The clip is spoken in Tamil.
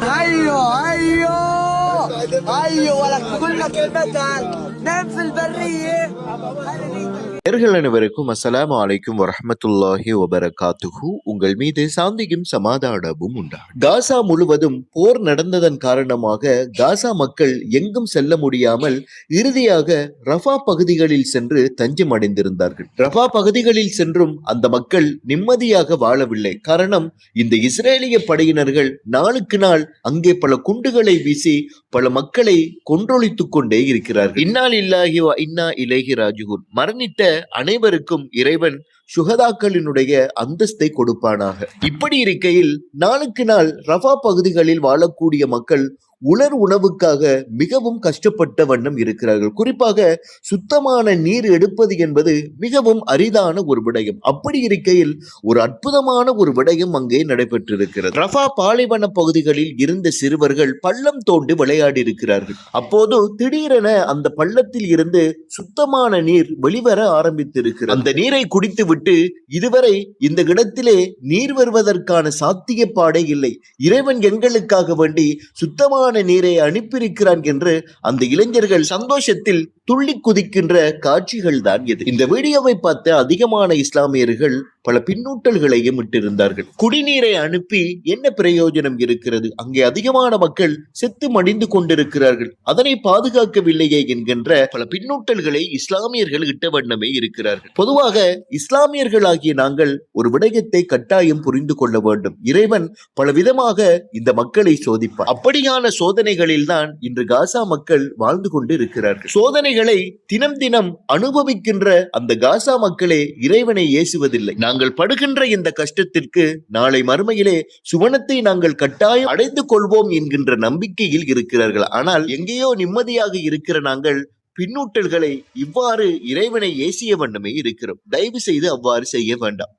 哎呦喂。البرية ولك بقول لك المثل نام في البرية நேர்கள் அனைவருக்கும் அஸ்ஸலாமு அலைக்கும் வரஹ்மத்துல்லாஹி வபரகாத்துஹு உங்கள் மீது சாந்தியும் சமாதானமும் உண்டா காசா முழுவதும் போர் நடந்ததன் காரணமாக காசா மக்கள் எங்கும் செல்ல முடியாமல் இறுதியாக ரஃபா பகுதிகளில் சென்று தஞ்சம் அடைந்திருந்தார்கள் ரஃபா பகுதிகளில் சென்றும் அந்த மக்கள் நிம்மதியாக வாழவில்லை காரணம் இந்த இஸ்ரேலிய படையினர்கள் நாளுக்கு நாள் அங்கே பல குண்டுகளை வீசி பல மக்களை மக்களை கொன்றொழித்துக் கொண்டே இருக்கிறார்கள். இன்னால் இல்லாஹி இன்னா இலகி ராஜுகுன். மரணித்த அனைவருக்கும் இறைவன் சுகதாக்களினுடைய அந்தஸ்தை கொடுப்பானாக. இப்படி இருக்கையில் நாளுக்கு நாள் ரஃபா பகுதிகளில் வாழக்கூடிய மக்கள் உலர் உணவுக்காக மிகவும் கஷ்டப்பட்ட வண்ணம் இருக்கிறார்கள். குறிப்பாக சுத்தமான நீர் எடுப்பது என்பது மிகவும் அரிதான ஒரு விடயம். அப்படி இருக்கையில் ஒரு அற்புதமான ஒரு விடயம் அங்கே நடைபெற்றிருக்கிறது. ரஃபா பாலைவன பகுதிகளில் இருந்த சிறுவர்கள் பள்ளம் தோண்டி விளையாடி இருக்கிறார்கள் அப்போது திடீரென அந்த பள்ளத்தில் இருந்து சுத்தமான நீர் வெளிவர ஆரம்பித்திருக்கிறது. அந்த நீரை குடித்துவிட்டு இதுவரை இந்த இடத்திலே நீர் வருவதற்கான சாத்தியப்பாடே இல்லை. இறைவன் எங்களுக்காக வேண்டி சுத்தமான நீரை அனுப்பியிருக்கிறான் என்று அந்த இளைஞர்கள் சந்தோஷத்தில் துள்ளி குதிக்கின்ற காட்சிகள் தான் இது. இந்த வீடியோவை பார்த்த அதிகமான இஸ்லாமியர்கள் பல பின்னூட்டல்களையும் இட்டிருந்தார்கள். குடிநீரை அனுப்பி என்ன பிரயோஜனம் இருக்கிறது? அங்கே அதிகமான மக்கள் செத்து மடிந்து கொண்டிருக்கிறார்கள். அதனை பாதுகாக்கவில்லையே என்கின்ற பல பின்னூட்டல்களை இஸ்லாமியர்கள் இட்ட வண்ணமே இருக்கிறார்கள். பொதுவாக இஸ்லாமியர்களாகிய நாங்கள் ஒரு விடயத்தை கட்டாயம் புரிந்து கொள்ள வேண்டும். இறைவன் பல விதமாக இந்த மக்களை சோதிப்பார். அப்படியான சோதனைகளில் தான் இன்று காசா மக்கள் வாழ்ந்து கொண்டு இருக்கிறார்கள் சோதனை வேதனைகளை தினம் தினம் அனுபவிக்கின்ற அந்த காசா மக்களே இறைவனை ஏசுவதில்லை. நாங்கள் படுகின்ற இந்த கஷ்டத்திற்கு நாளை மறுமையிலே சுவனத்தை நாங்கள் கட்டாயம் அடைந்து கொள்வோம் என்கின்ற நம்பிக்கையில் இருக்கிறார்கள். ஆனால் எங்கேயோ நிம்மதியாக இருக்கிற நாங்கள் பின்னூட்டல்களை இவ்வாறு இறைவனை ஏசிய வண்ணமே இருக்கிறோம். தயவு செய்து அவ்வாறு செய்ய வேண்டாம்.